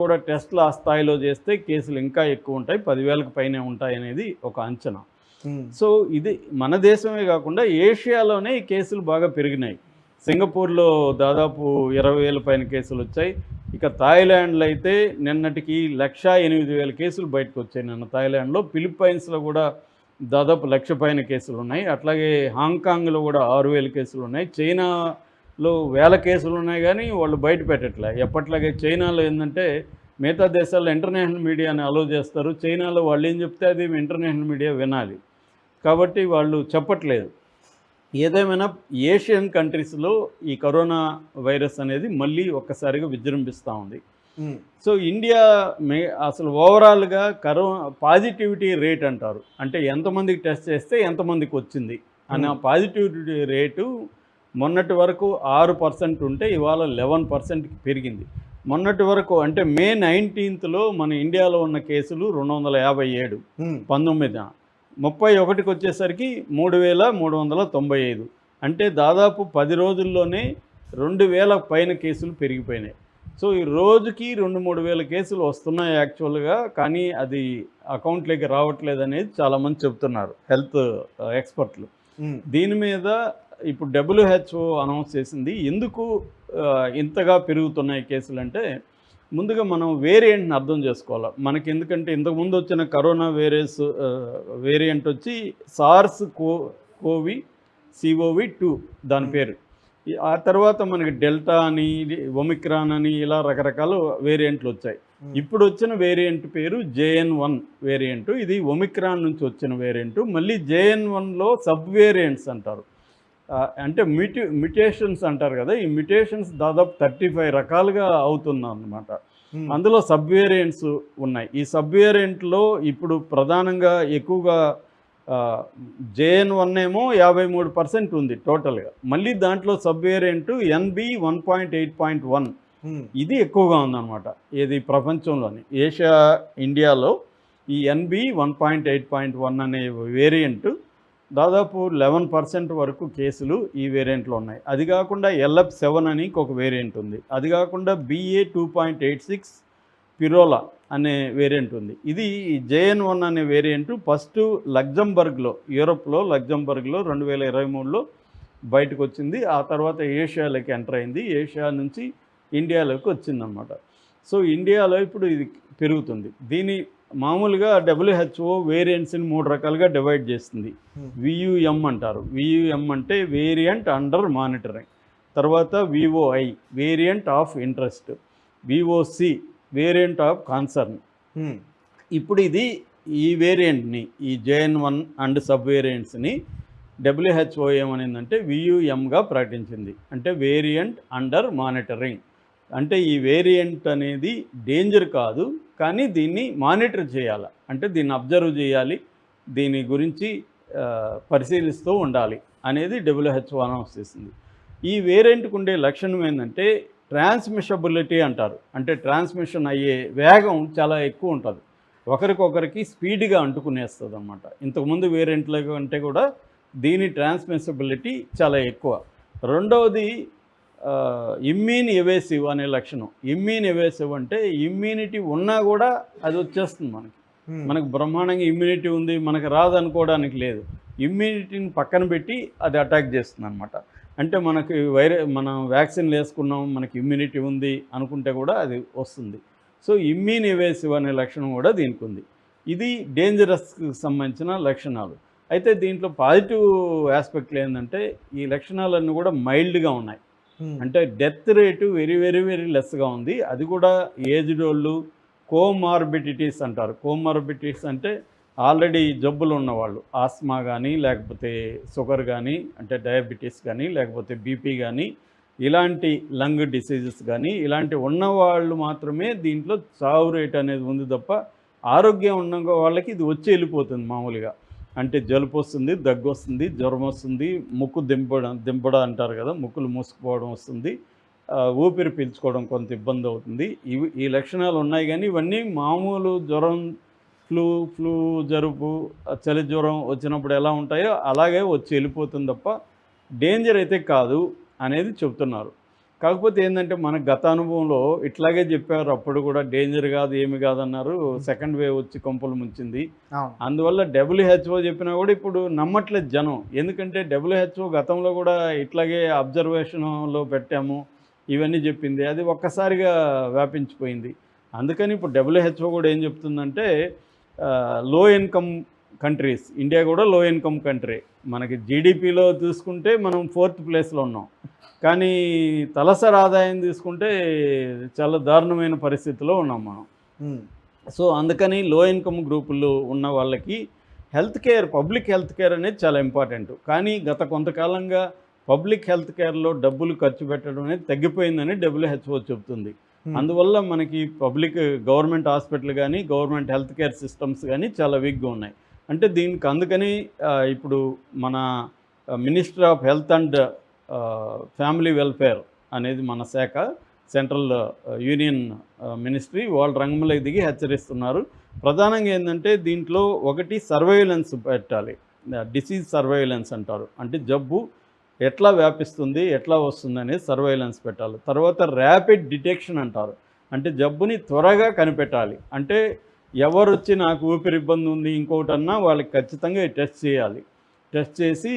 కూడా టెస్ట్లు ఆ స్థాయిలో చేస్తే కేసులు ఇంకా ఎక్కువ ఉంటాయి పదివేలకు పైనే ఉంటాయి అనేది ఒక అంచనా. సో ఇది మన దేశమే కాకుండా ఏషియాలోనే ఈ కేసులు బాగా పెరిగినాయి. సింగపూర్లో దాదాపు ఇరవై వేల పైన కేసులు వచ్చాయి. ఇక థాయిలాండ్లో అయితే నిన్నటికి లక్ష ఎనిమిది వేల కేసులు బయటకు వచ్చాయి. నిన్న థాయిలాండ్లో ఫిలిప్పైన్స్లో కూడా దాదాపు లక్ష పైన కేసులు ఉన్నాయి. అట్లాగే హాంకాంగ్లో కూడా ఆరు వేల కేసులు ఉన్నాయి. చైనాలో వేల కేసులు ఉన్నాయి కానీ వాళ్ళు బయట పెట్టట్లే. ఎప్పట్లాగే చైనాలో ఏంటంటే మిగతా దేశాల్లో ఇంటర్నేషనల్ మీడియాని అలో చేస్తారు. చైనాలో వాళ్ళు ఏం చెప్తే అది ఇంటర్నేషనల్ మీడియా వినాలి. కాబట్టి వాళ్ళు చెప్పట్లేదు. ఏదేమైనా ఏషియన్ కంట్రీస్లో ఈ కరోనా వైరస్ అనేది మళ్ళీ ఒక్కసారిగా విజృంభిస్తూ ఉంది. సో ఇండియా మే అసలు ఓవరాల్గా కరోనా పాజిటివిటీ రేట్ అంటారు. అంటే ఎంతమందికి టెస్ట్ చేస్తే ఎంతమందికి వచ్చింది అనే Hmm. పాజిటివిటీ రేటు మొన్నటి వరకు ఆరు పర్సెంట్ ఉంటే ఇవాళ లెవెన్ పర్సెంట్కి పెరిగింది మొన్నటి వరకు అంటే మే నైన్టీన్త్లో మన ఇండియాలో ఉన్న కేసులు రెండు వందల యాభై ఏడు ఉమ్. పంతొమ్మిదిన ముప్పై ఒకటికి వచ్చేసరికి మూడు వేల మూడు వందల తొంభై ఐదు అంటే దాదాపు పది రోజుల్లోనే రెండు వేల పైన కేసులు పెరిగిపోయినాయి సో ఈ రోజుకి రెండు మూడు వేల కేసులు వస్తున్నాయి యాక్చువల్గా కానీ అది అకౌంట్లోకి రావట్లేదు అనేది చాలామంది చెప్తున్నారు హెల్త్ ఎక్స్పర్ట్లు. దీని మీద ఇప్పుడు డబ్ల్యూహెచ్ఓ అనౌన్స్ చేసింది. ఎందుకు ఇంతగా పెరుగుతున్నాయి కేసులు అంటే ముందుగా మనం వేరియంట్ని అర్థం చేసుకోవాలి. మనకి ఎందుకంటే ఇంతకుముందు వచ్చిన కరోనా వేరియస్ వేరియంట్ వచ్చి SARS co CoV C O V two దాని పేరు. ఆ తర్వాత మనకి డెల్టా అని ఒమిక్రాన్ అని ఇలా రకరకాల వేరియంట్లు వచ్చాయి. ఇప్పుడు వచ్చిన వేరియంట్ పేరు జేఎన్ వన్ వేరియంట్. ఇది ఒమిక్రాన్ నుంచి వచ్చిన వేరియంట్. మళ్ళీ జేఎన్ వన్లో సబ్ వేరియంట్స్ అంటారు. అంటే మ్యూటి మ్యుటేషన్స్ అంటారు కదా ఈ మ్యుటేషన్స్ దాదాపు థర్టీ ఫైవ్ రకాలుగా అన్నమాట ఉమ్. అందులో సబ్ వేరియంట్స్ ఉన్నాయి ఈ సబ్ వేరియంట్లో ఇప్పుడు ప్రధానంగా ఎక్కువగా జేఎన్ వన్ ఏమో యాభై మూడు పర్సెంట్ ఉంది టోటల్గా మళ్ళీ దాంట్లో sub variant NB one point eight point one. ఇది ఎక్కువగా ఉందన్నమాట ఏది ప్రపంచంలోని ఏషియా ఇండియాలో ఈ NB one point eight point one అనే వేరియంట్ దాదాపు లెవెన్ పర్సెంట్ వరకు కేసులు ఈ వేరియంట్లో ఉన్నాయి. అది కాకుండా ఎల్ఎఫ్ సెవెన్ అని ఒక వేరియంట్ ఉంది. అది కాకుండా BA two point eight six Pirola అనే వేరియంట్ ఉంది. ఇది జేఎన్ వన్ అనే వేరియంట్ ఫస్ట్ లగ్జంబర్గ్లో యూరోప్లో లగ్జంబర్గ్లో రెండు వేల ఇరవై మూడులో బయటకు వచ్చింది ఆ తర్వాత ఏషియాలోకి ఎంటర్ అయింది. ఏషియా నుంచి ఇండియాలోకి వచ్చిందనమాట సో ఇండియాలో ఇప్పుడు ఇది పెరుగుతుంది. దీని మామూలుగా డబ్ల్యూహెచ్ఓ వేరియంట్స్ని మూడు రకాలుగా డివైడ్ చేస్తుంది. Hmm. వియుఎం అంటారు. వియుఎం అంటే వేరియంట్ అండర్ మానిటరింగ్ తర్వాత VOI variant of interest VOC variant of concern. ఇప్పుడు ఇది ఈ వేరియంట్ని ఈ జేఎన్ వన్ అండ్ సబ్ వేరియంట్స్ని డబ్ల్యూహెచ్ఓ ఏమనిందంటే వియుఎంగా ప్రకటించింది. అంటే వేరియంట్ అండర్ మానిటరింగ్ అంటే ఈ వేరియంట్ అనేది డేంజర్ కాదు. కానీ దీన్ని మానిటర్ చేయాలి. అంటే దీన్ని అబ్జర్వ్ చేయాలి. దీని గురించి పరిశీలిస్తూ ఉండాలి అనేది డబ్ల్యూహెచ్ఓ అనౌన్స్ చేసింది ఈ వేరియంట్కి ఉండే లక్షణం ఏంటంటే ట్రాన్స్మిషబిలిటీ అంటారు. అంటే ట్రాన్స్మిషన్ అయ్యే వేగం చాలా ఎక్కువ ఉంటుంది. ఒకరికొకరికి స్పీడ్గా అంటుకునేస్తుంది అనమాట ఇంతకుముందు వేరియంట్ల కంటే కూడా దీని ట్రాన్స్మిసిబిలిటీ చాలా ఎక్కువ. రెండవది ఇమ్యూన్ ఎవేసివ్ అనే లక్షణం. ఇమ్యూన్ ఎవేసివ్ అంటే ఇమ్యూనిటీ ఉన్నా కూడా అది వచ్చేస్తుంది మనకి. మనకు బ్రహ్మాండంగా ఇమ్యూనిటీ ఉంది మనకు రాదనుకోవడానికి లేదు. ఇమ్యూనిటీని పక్కన పెట్టి అది అటాక్ చేస్తుంది అనమాట అంటే మనకి వైర మనం వ్యాక్సిన్లు వేసుకున్నాం మనకి ఇమ్యూనిటీ ఉంది అనుకుంటే కూడా అది వస్తుంది. సో ఇమ్యూన్ ఎవేసివ్ అనే లక్షణం కూడా దీనికి ఉంది. ఇది డేంజరస్కి సంబంధించిన లక్షణాలు. అయితే దీంట్లో పాజిటివ్ ఆస్పెక్ట్లు ఏంటంటే ఈ లక్షణాలన్నీ కూడా మైల్డ్గా ఉన్నాయి. అంటే death rate very very very లెస్గా ఉంది. అది కూడా ఏజ్డ్ వాళ్ళు కోమార్బిడిటీస్ అంటారు. కోమార్బిడిటీస్ అంటే ఆల్రెడీ జబ్బులు ఉన్నవాళ్ళు. ఆస్మా కానీ లేకపోతే షుగర్ కానీ అంటే డయాబెటీస్ కానీ లేకపోతే బీపీ కానీ ఇలాంటి లంగ్ డిసీజెస్ కానీ ఇలాంటి ఉన్నవాళ్ళు మాత్రమే దీంట్లో చావు రేట్ అనేది ఉంది తప్ప ఆరోగ్యం ఉన్న వాళ్ళకి ఇది వచ్చి వెళ్ళిపోతుంది మామూలుగా. అంటే జలుపు వస్తుంది దగ్గు వస్తుంది జ్వరం వస్తుంది ముక్కు దింపడం దింపడం అంటారు కదా ముక్కులు మూసుకుపోవడం వస్తుంది ఊపిరి పీల్చుకోవడం కొంత ఇబ్బంది అవుతుంది. ఇవి ఈ లక్షణాలు ఉన్నాయి కానీ ఇవన్నీ మామూలు జ్వరం ఫ్లూ ఫ్లూ జరుపు చలి జ్వరం వచ్చినప్పుడు ఎలా ఉంటాయో అలాగే వచ్చి వెళ్ళిపోతుంది తప్ప డేంజర్ అయితే కాదు అనేది చెప్తున్నారు కాకపోతే ఏంటంటే మన గత అనుభవంలో ఇట్లాగే చెప్పారు. అప్పుడు కూడా డేంజర్ కాదు ఏమి కాదన్నారు సెకండ్ వేవ్ వచ్చి కొంపలు ముంచింది. అందువల్ల డబ్ల్యూహెచ్ఓ చెప్పినా కూడా ఇప్పుడు నమ్మట్లేదు జనం. ఎందుకంటే డబ్ల్యూహెచ్ఓ గతంలో కూడా ఇట్లాగే అబ్జర్వేషన్లో పెట్టాము. ఇవన్నీ చెప్పింది. అది ఒక్కసారిగా వ్యాపించిపోయింది. అందుకని ఇప్పుడు డబ్ల్యూహెచ్ఓ కూడా ఏం చెప్తుందంటే లో ఇన్కమ్ కంట్రీస్ ఇండియా కూడా లో ఇన్కమ్ కంట్రీ మనకి జీడిపిలో చూసుకుంటే మనం ఫోర్త్ ప్లేస్లో ఉన్నాం. కానీ తలసరి ఆదాయం తీసుకుంటే చాలా దారుణమైన పరిస్థితిలో ఉన్నాం మనం. సో అందుకని లో ఇన్కమ్ గ్రూపులు ఉన్న వాళ్ళకి health care public health care అనేది చాలా ఇంపార్టెంట్ కానీ గత కొంతకాలంగా పబ్లిక్ హెల్త్ కేర్లో డబ్బులు ఖర్చు పెట్టడం అనేది తగ్గిపోయిందని డబ్ల్యూహెచ్ఓ చెబుతుంది. ఉమ్. అందువల్ల మనకి పబ్లిక్ గవర్నమెంట్ హాస్పిటల్ కానీ గవర్నమెంట్ హెల్త్ కేర్ సిస్టమ్స్ కానీ చాలా వీక్గా ఉన్నాయి. అంటే దీనికి అందుకని ఇప్పుడు మన minister of health and family welfare అనేది మన శాఖ సెంట్రల్ యూనియన్ మినిస్ట్రీ వాళ్ళు రంగంలోకి దిగి హెచ్చరిస్తున్నారు. ప్రధానంగా ఏంటంటే దీంట్లో ఒకటి సర్వైలెన్స్ పెట్టాలి. డిసీజ్ సర్వైలెన్స్ అంటారు. అంటే జబ్బు ఎట్లా వ్యాపిస్తుంది ఎట్లా వస్తుంది అనేది సర్వైలెన్స్ పెట్టాలి. తర్వాత ర్యాపిడ్ డిటెక్షన్ అంటారు. అంటే జబ్బుని త్వరగా కనిపెట్టాలి. అంటే ఎవరు వచ్చి నాకు ఊపిరి ఇబ్బంది ఉంది ఇంకొకటి అన్నా వాళ్ళకి ఖచ్చితంగా టెస్ట్ చేయాలి. టెస్ట్ చేసి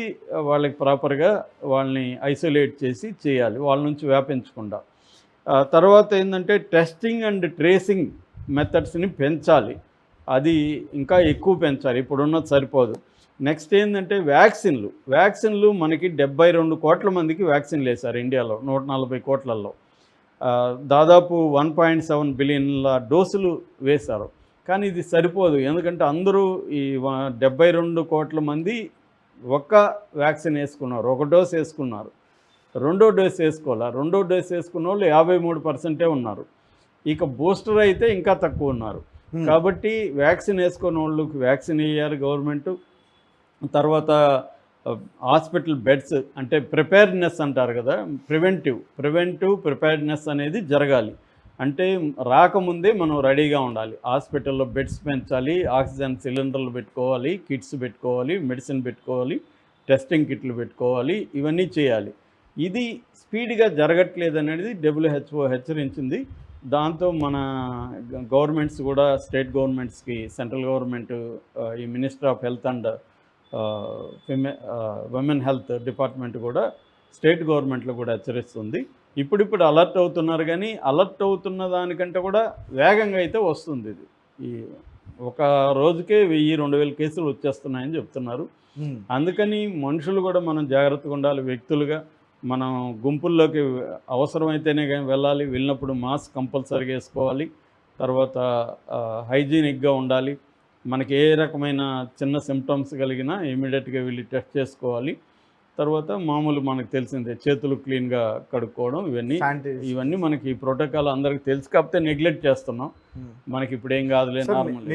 వాళ్ళకి ప్రాపర్గా వాళ్ళని ఐసోలేట్ చేసి చేయాలి. వాళ్ళ నుంచి వ్యాపించకుండా. తర్వాత ఏంటంటే టెస్టింగ్ అండ్ ట్రేసింగ్ మెథడ్స్ని పెంచాలి. అది ఇంకా ఎక్కువ పెంచాలి. ఇప్పుడున్నది సరిపోదు. నెక్స్ట్ ఏంటంటే వ్యాక్సిన్లు. వ్యాక్సిన్లు మనకి డెబ్బై రెండు కోట్ల మందికి వ్యాక్సిన్లు వేశారు ఇండియాలో నూట నలభై కోట్లలో దాదాపు వన్ పాయింట్ సెవెన్ బిలియన్ల డోసులు వేశారు. కానీ ఇది సరిపోదు. ఎందుకంటే అందరూ ఈ డెబ్బై రెండు కోట్ల మంది ఒక్క వ్యాక్సిన్ వేసుకున్నారు. ఒక డోస్ వేసుకున్నారు. రెండో డోస్ వేసుకోవాలా? రెండో డోస్ వేసుకున్న వాళ్ళు యాభై మూడు పర్సెంటే ఉన్నారు. ఇక బూస్టర్ అయితే ఇంకా తక్కువ ఉన్నారు. కాబట్టి వ్యాక్సిన్ వేసుకున్న వాళ్ళకి వ్యాక్సిన్ వేయాలి గవర్నమెంట్. తర్వాత హాస్పిటల్ బెడ్స్ అంటే ప్రిపేర్నెస్ అంటారు కదా ప్రివెంటివ్. ప్రివెంటివ్ ప్రిపేర్నెస్ అనేది జరగాలి. అంటే రాకముందే మనం రెడీగా ఉండాలి. హాస్పిటల్లో బెడ్స్ పెంచాలి ఆక్సిజన్ సిలిండర్లు పెట్టుకోవాలి కిట్స్ పెట్టుకోవాలి మెడిసిన్ పెట్టుకోవాలి టెస్టింగ్ కిట్లు పెట్టుకోవాలి ఇవన్నీ చేయాలి. ఇది స్పీడ్గా జరగట్లేదు అనేది డబ్ల్యూహెచ్ఓ హెచ్చరించింది. దాంతో మన గవర్నమెంట్స్ కూడా స్టేట్ గవర్నమెంట్స్కి సెంట్రల్ గవర్నమెంట్ ఈ minister of health and women health department కూడా స్టేట్ గవర్నమెంట్లో కూడా హెచ్చరిస్తుంది. ఇప్పుడిప్పుడు అలర్ట్ అవుతున్నారు కానీ అలర్ట్ అవుతున్న దానికంటే కూడా వేగంగా అయితే వస్తుంది ఇది. ఈ ఒక రోజుకే వెయ్యి రెండు వేల కేసులు వచ్చేస్తున్నాయని చెప్తున్నారు. అందుకని మనుషులు కూడా మనం జాగ్రత్తగా ఉండాలి వ్యక్తులుగా. మనం గుంపుల్లోకి అవసరమైతేనే కానీ వెళ్ళాలి వెళ్ళినప్పుడు మాస్క్ కంపల్సరీగా వేసుకోవాలి. తర్వాత హైజీనిక్గా ఉండాలి. మనకి ఏ రకమైన చిన్న సిమ్టమ్స్ కలిగినా ఇమీడియట్గా వెళ్ళి టెస్ట్ చేసుకోవాలి. తర్వాత మామూలు మనకు తెలిసిందే చేతులు క్లీన్గా కడుక్కోవడం ఇవన్నీ. ఇవన్నీ మనకి ప్రోటోకాల్ అందరికి తెలుసు కాకపోతే నెగ్లెక్ట్ చేస్తున్నాం ఉమ్. మనకి ఇప్పుడు ఏం కాదులే నార్మల్